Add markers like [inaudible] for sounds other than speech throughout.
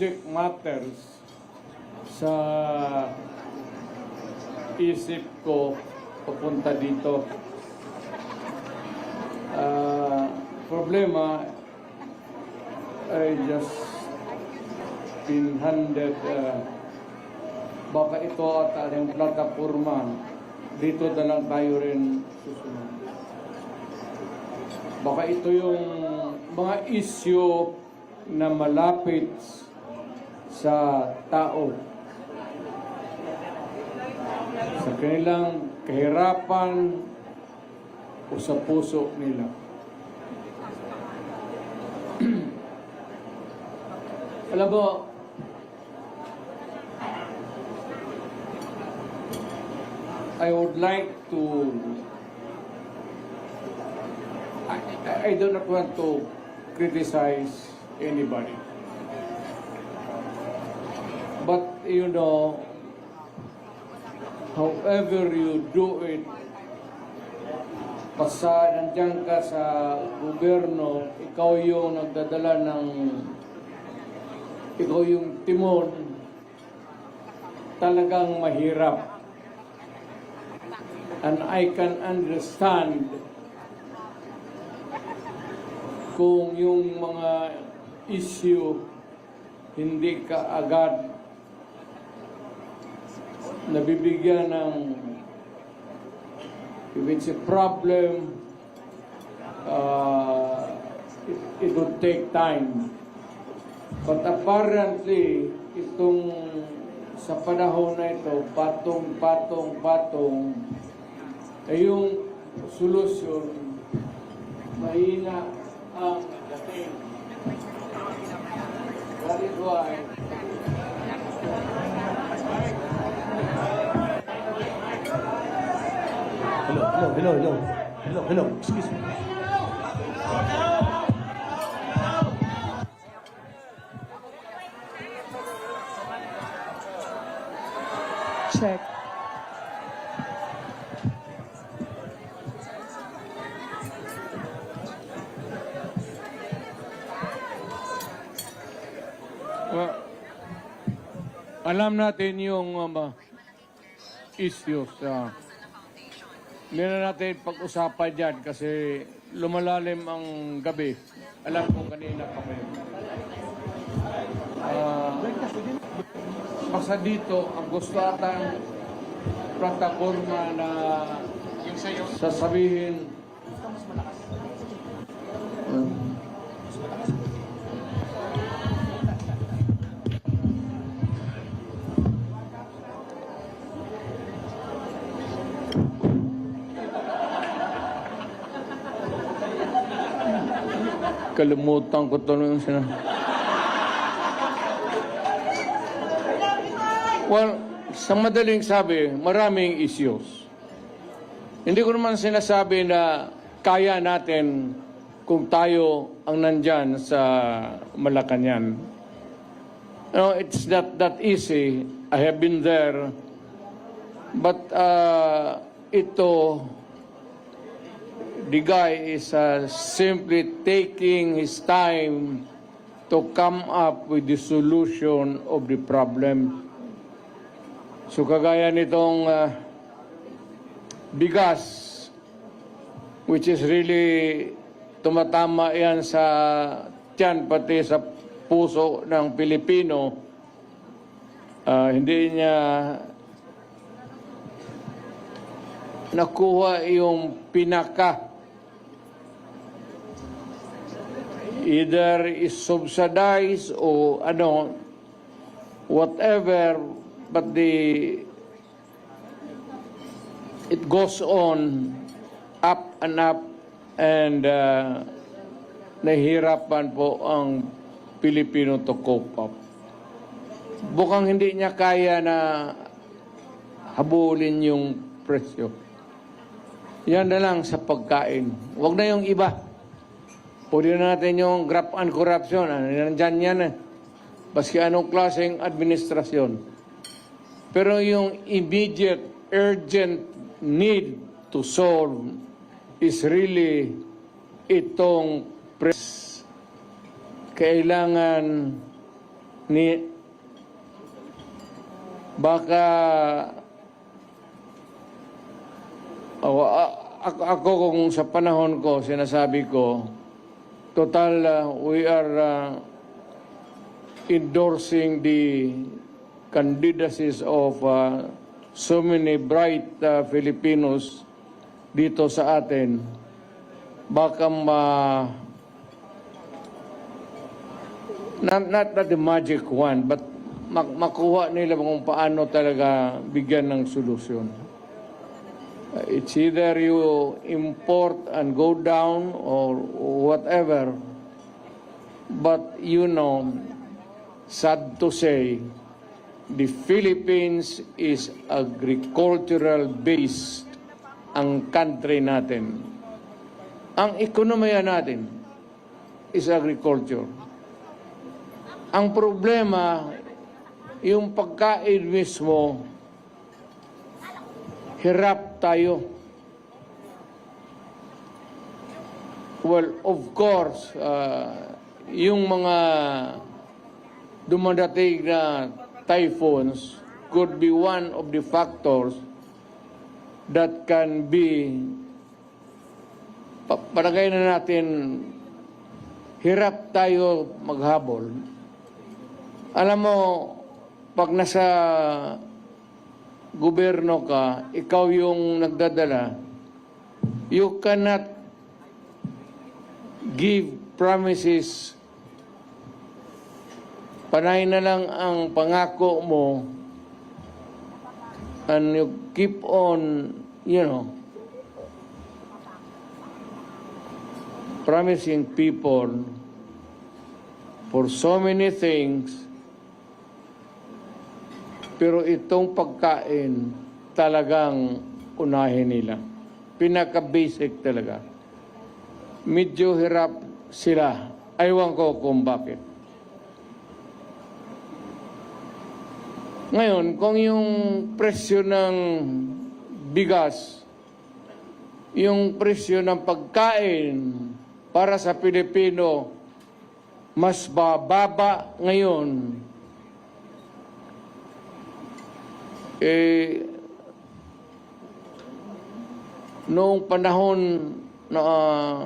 subject matters sa isip ko papunta dito. Ah, problema, I just been handed ah, baka ito at yung plataforma dito na lang tayo rin susunod. Baka ito yung mga issue na malapit sa tao. Sa kanilang kahirapan o sa puso nila. [clears throat] Alam mo, I would like to I, I do want to criticize anybody. You know, however you do it, basta nandiyan ka sa gobyerno, ikaw yung nagdadala ng, ikaw yung timon, talagang mahirap. And I can understand kung yung mga issue hindi ka agad nabibigyan ng if it's a problem uh, it, it would take time but apparently itong sa panahon na ito patong patong patong ay yung solusyon mahina ang dating. That is why Hello, hello, hello, hello. Excuse me. Check. Well, alam natin yung um, issues. Uh, hindi na natin pag-usapan dyan kasi lumalalim ang gabi. Alam ko kanina pa kayo. Uh, basta dito, ang gusto ata plataforma na sasabihin Kalimutan ko to yung sina. Well, sa madaling sabi, maraming issues. Hindi ko naman sinasabi na kaya natin kung tayo ang nandyan sa Malacanang. No, it's not that easy. I have been there. But uh, ito, the guy is uh, simply taking his time to come up with the solution of the problem. So kagaya nitong uh, bigas, which is really tumatama yan sa tiyan pati sa puso ng Pilipino, uh, hindi niya nakuha yung pinaka either is subsidized o ano whatever but the it goes on up and up and uh, nahihirapan po ang Pilipino to cope up. Bukang hindi niya kaya na habulin yung presyo. Yan na lang sa pagkain. Huwag na yung iba. Na natin yung graft and corruption. Ano, nandyan yan eh. Baski anong klaseng administrasyon. Pero yung immediate, urgent need to solve is really itong press kailangan ni baka ako, ako kung sa panahon ko sinasabi ko total uh, we are uh, endorsing the candidacies of uh, so many bright uh, Filipinos dito sa atin baka ma not, not, not the magic one but mak- makuha nila kung paano talaga bigyan ng solusyon. Uh, It's either you import and go down or whatever. But you know, sad to say, the Philippines is agricultural based ang country natin. Ang ekonomiya natin is agriculture. Ang problema, yung pagkain mismo, hirap tayo. Well, of course, uh, yung mga dumadating na typhoons could be one of the factors that can be pa- palagay na natin hirap tayo maghabol. Alam mo, pag nasa gobyerno ka, ikaw yung nagdadala, you cannot give promises. Panay na lang ang pangako mo and you keep on, you know, promising people for so many things pero itong pagkain talagang unahin nila. Pinaka-basic talaga. Medyo hirap sila. Aywan ko kung bakit. Ngayon, kung yung presyo ng bigas, yung presyo ng pagkain para sa Pilipino mas bababa ngayon, eh, noong panahon na ah,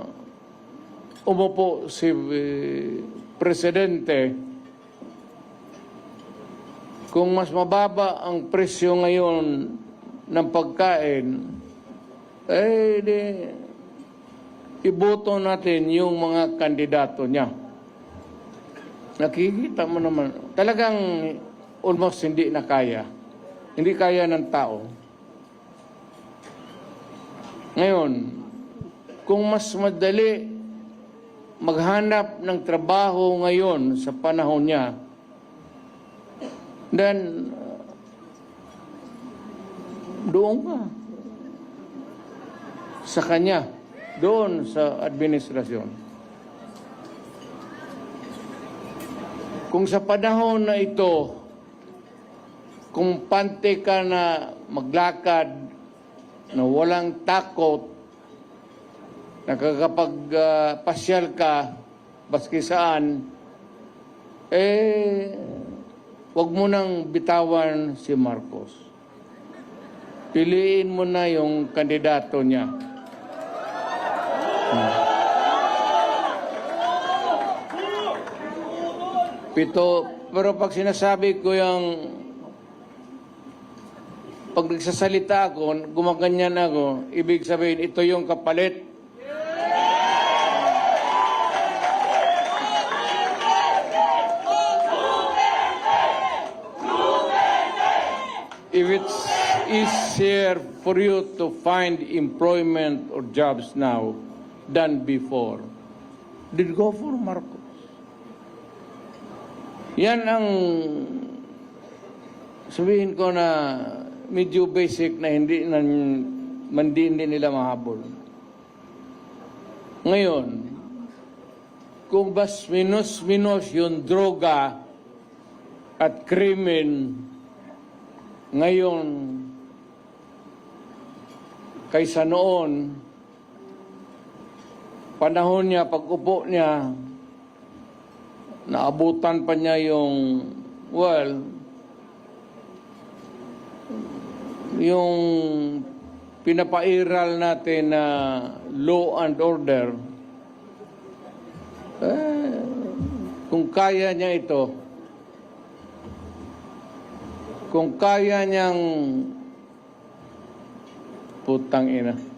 umupo si eh, Presidente, kung mas mababa ang presyo ngayon ng pagkain, eh, di, iboto natin yung mga kandidato niya. Nakikita mo naman, talagang almost hindi na kaya. Hindi kaya ng tao. Ngayon, kung mas madali maghanap ng trabaho ngayon sa panahon niya, then doon ka sa kanya, doon sa administrasyon. Kung sa panahon na ito, kung pante ka na maglakad na walang takot, nakakapag-pasyal ka, baski saan, eh, wag mo nang bitawan si Marcos. Piliin mo na yung kandidato niya. Hmm. Pito, pero pag sinasabi ko yung pag nagsasalita ako, gumaganyan ako, ibig sabihin, ito yung kapalit. If it's easier for you to find employment or jobs now than before, then go for Marcos. Yan ang sabihin ko na medyo basic na hindi na mandi hindi nila mahabol. Ngayon, kung bas minus-minus yung droga at krimen ngayon kaysa noon, panahon niya, pag upo niya, naabutan pa niya yung, well, yung pinapairal natin na law and order, eh, kung kaya niya ito, kung kaya niyang putang ina.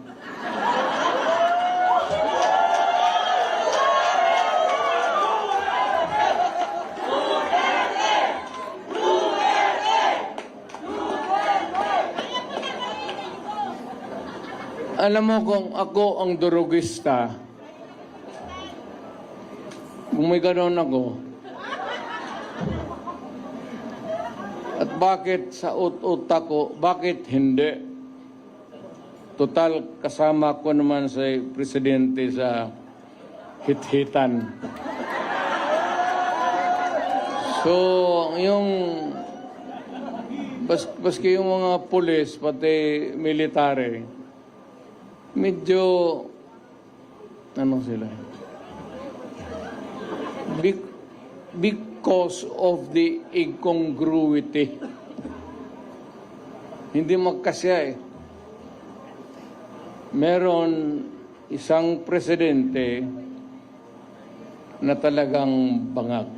Alam mo kung ako ang durugista, kung may ganon ako, at bakit sa ut-utak ko, bakit hindi? Total, kasama ko naman sa presidente sa hit-hitan. So, yung bas, baski yung mga pulis, pati military, medyo, ano sila? Be- because of the incongruity. Hindi magkasya eh. Meron isang presidente na talagang bangag.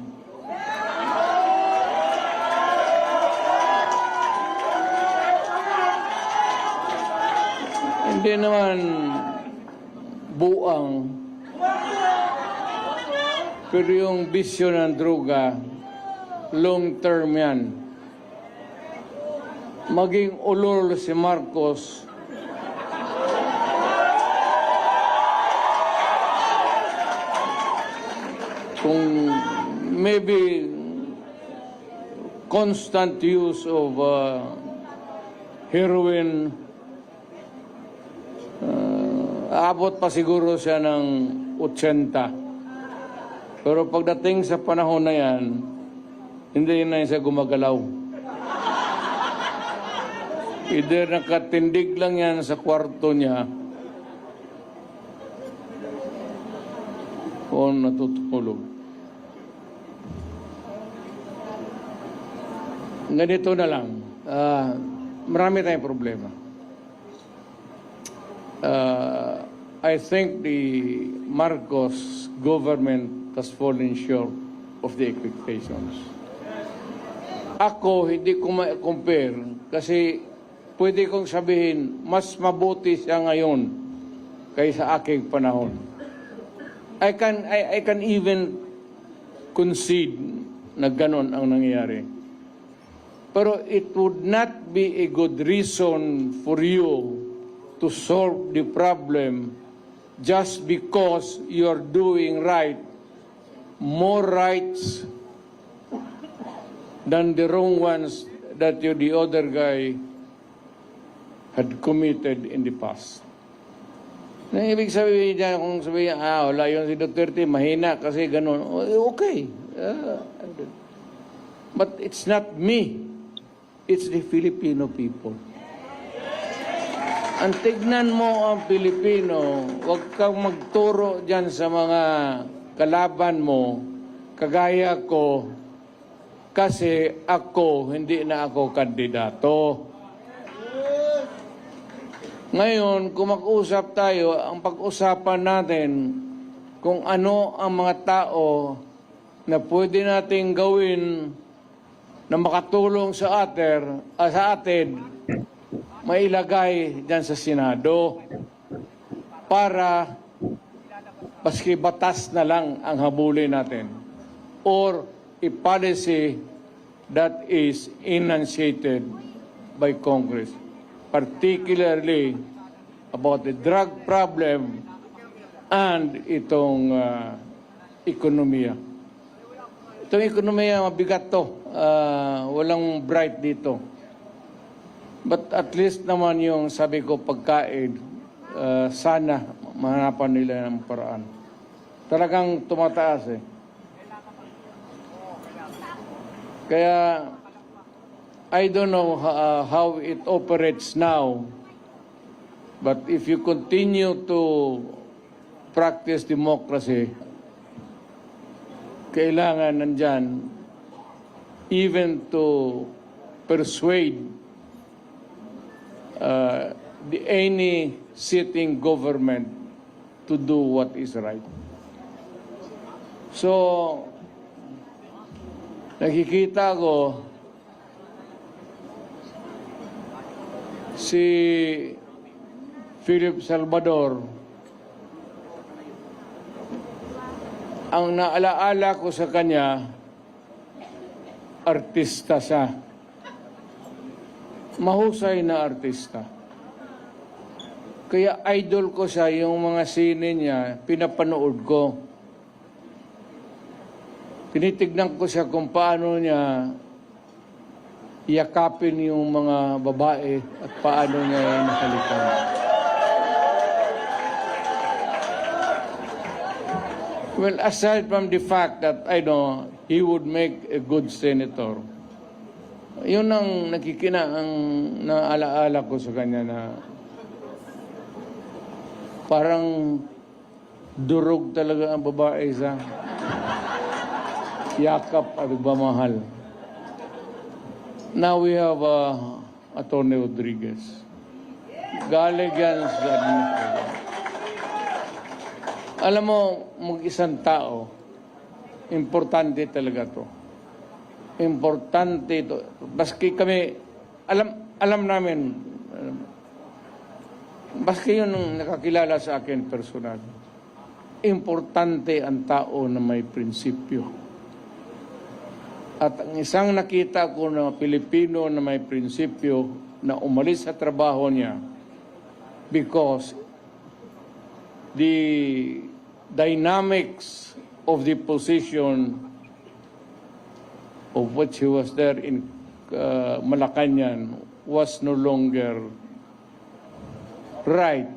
Hindi naman buang. Pero yung bisyo ng droga, long term yan. Maging ulol si Marcos, kung maybe constant use of uh, heroin aabot pa siguro siya ng 80 pero pagdating sa panahon na yan hindi na siya gumagalaw either nakatindig lang yan sa kwarto niya o natutulog ganito na lang. Ah, marami tayong problema. Ah, I think the Marcos government has fallen short of the expectations. Ako, hindi ko ma-compare kasi pwede kong sabihin, mas mabuti siya ngayon kaysa aking panahon. I can, I, I can even concede na ganon ang nangyayari. Pero it would not be a good reason for you to solve the problem just because you're doing right, more rights than the wrong ones that you, the other guy had committed in the past. Na ibig sabihin niya, kung sabihin, ah, wala yun si Duterte, mahina kasi ganun. O, Okay. Ah, but it's not me. It's the Filipino people. Ang tignan mo ang Pilipino, huwag kang magturo dyan sa mga kalaban mo, kagaya ko, kasi ako, hindi na ako kandidato. Ngayon, kung mag-usap tayo, ang pag-usapan natin kung ano ang mga tao na pwede nating gawin na makatulong sa atin, ah, sa atin mailagay diyan sa Senado para paski batas na lang ang habulin natin or a policy that is enunciated by Congress particularly about the drug problem and itong uh, ekonomiya. Itong ekonomiya, mabigat to. Ah, walang bright dito. But at least naman yung sabi ko pagkain, ah, sana mahanapan nila ng paraan. Talagang tumataas eh. Kaya I don't know uh, how it operates now, but if you continue to practice democracy, kailangan nandyan even to persuade uh, the any sitting government to do what is right. So, nakikita ko si Philip Salvador ang naalaala ko sa kanya artista siya mahusay na artista kaya idol ko siya yung mga sine niya pinapanood ko tinitignan ko siya kung paano niya yakapin yung mga babae at paano niya nakalikan. Well, aside from the fact that I know he would make a good senator, yun ang nakikina ang naalaala ko sa kanya na parang durog talaga ang babae sa yakap at pagmamahal. Now we have uh, Attorney Rodriguez. Galing yan sa. Alam mo, mag-isang tao, importante talaga to. Importante ito. Baski kami, alam, alam namin, baski yun ang nakakilala sa akin personal. Importante ang tao na may prinsipyo. At ang isang nakita ko na Pilipino na may prinsipyo na umalis sa trabaho niya because the dynamics of the position of which he was there in uh, Malacanang was no longer right.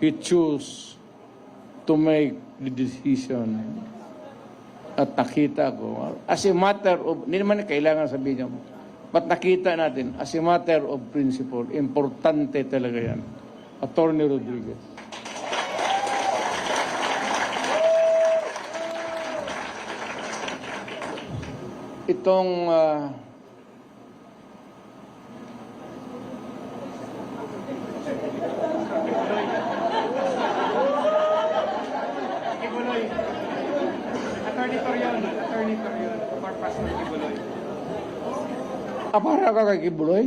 He chose to make the decision at nakita ko, as a matter of, hindi naman kailangan sabihin niyo, but nakita natin, as a matter of principle, importante talaga yan. Attorney Rodriguez. Itong ah, Kibuloy. Attorney Torion. Attorney Torion. For Pastor Kibuloy. apara ka kay Kibuloy?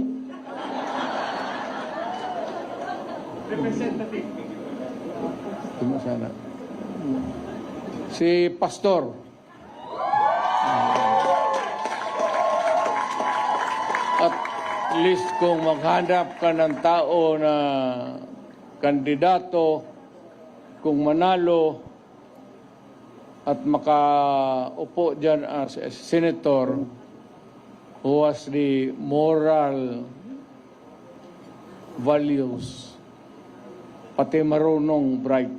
Representative. Sino sana? Si Pastor. Least kung maghanap ka ng tao na kandidato, kung manalo at makaupo dyan as a senator who has the moral values pati marunong bright.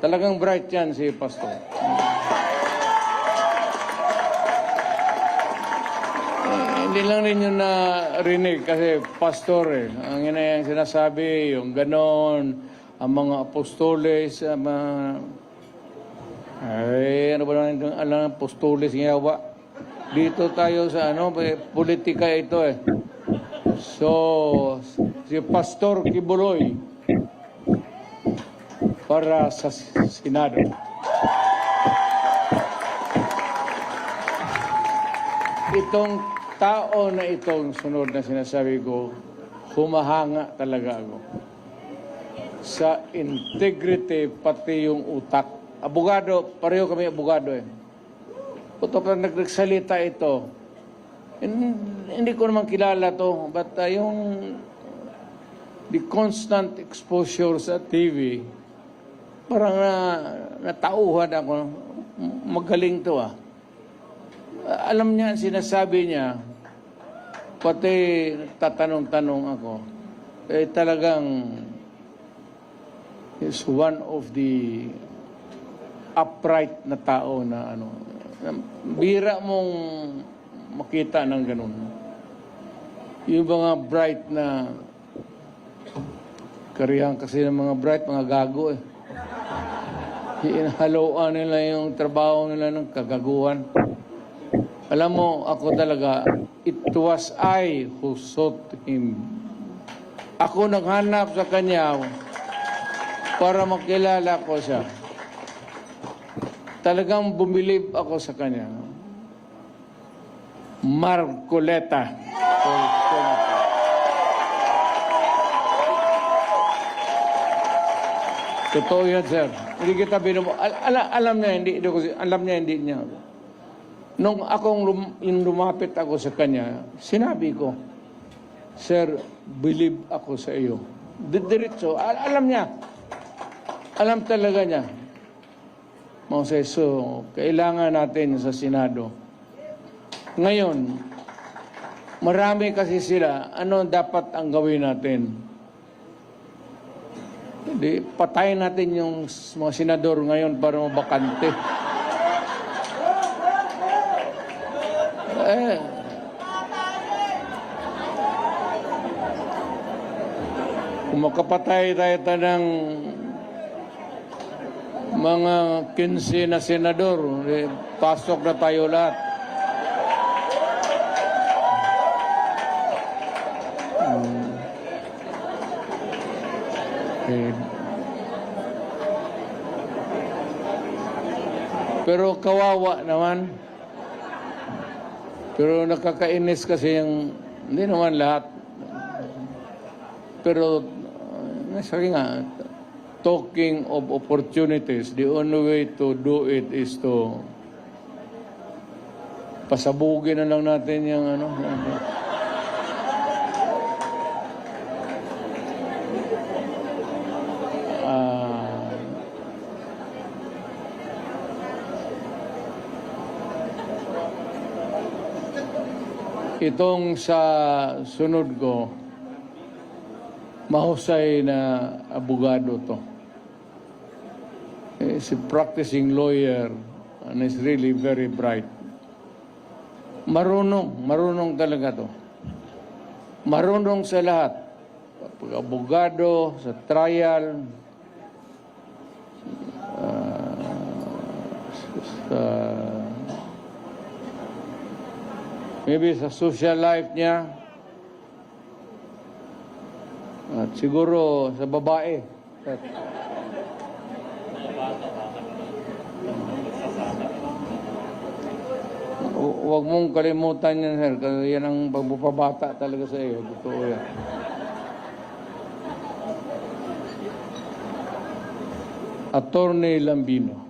Talagang bright yan si Pastor. Hindi lang rin yun na rinig kasi pastor eh. Ang ina yung sinasabi, yung ganon, ang mga apostoles, ang mga... Ay, ano ba naman yung alam apostoles yawa? Dito tayo sa ano, eh, politika ito eh. So, si Pastor Kibuloy para sa Senado. Itong tao na itong sunod na sinasabi ko, humahanga talaga ako. Sa integrity, pati yung utak. Abogado, pareho kami abogado eh. Puto pa nagsalita ito, hin- hindi ko naman kilala to, but uh, yung the constant exposure sa TV, parang na, natauhan ako, magaling to ah. Alam niya, sinasabi niya, pati tatanong-tanong ako, eh talagang is one of the upright na tao na ano, bira mong makita ng ganun. Yung mga bright na Karihan kasi ng mga bright, mga gago eh. Inhaluan nila yung trabaho nila ng kagaguhan. Alam mo, ako talaga, it was I who sought him. Ako naghanap sa kanya para makilala ko siya. Talagang bumilib ako sa kanya. Marcoleta. Totoo yan, sir. Hindi kita binumo. Al- ala- alam niya, hindi, alam niya, hindi niya. Nung akong lum, lumapit ako sa kanya, sinabi ko, Sir, believe ako sa iyo. Didiretso, al- alam niya. Alam talaga niya. Moses, so, kailangan natin sa Senado. Ngayon, marami kasi sila, ano dapat ang gawin natin? Hindi, patayin natin yung mga senador ngayon para mabakante. Eh, kung makapatay tayo ta ng mga 15 na senador, eh, pasok na tayo lahat. Eh, Pero kawawa naman. Pero nakakainis kasi yung, hindi naman lahat. Pero, sabi nga, talking of opportunities, the only way to do it is to pasabugin na lang natin yung ano. Ah, itong sa sunod ko, mahusay na abogado to. He's a practicing lawyer and is really very bright. Marunong, marunong talaga to. Marunong sa lahat. Abogado, sa trial, ah, sa maybe sa social life niya, at siguro sa babae. At, Hu- Huwag mong kalimutan yan, sir. Kasi yan ang pagpapabata talaga sa iyo. Totoo yan. Attorney Lambino.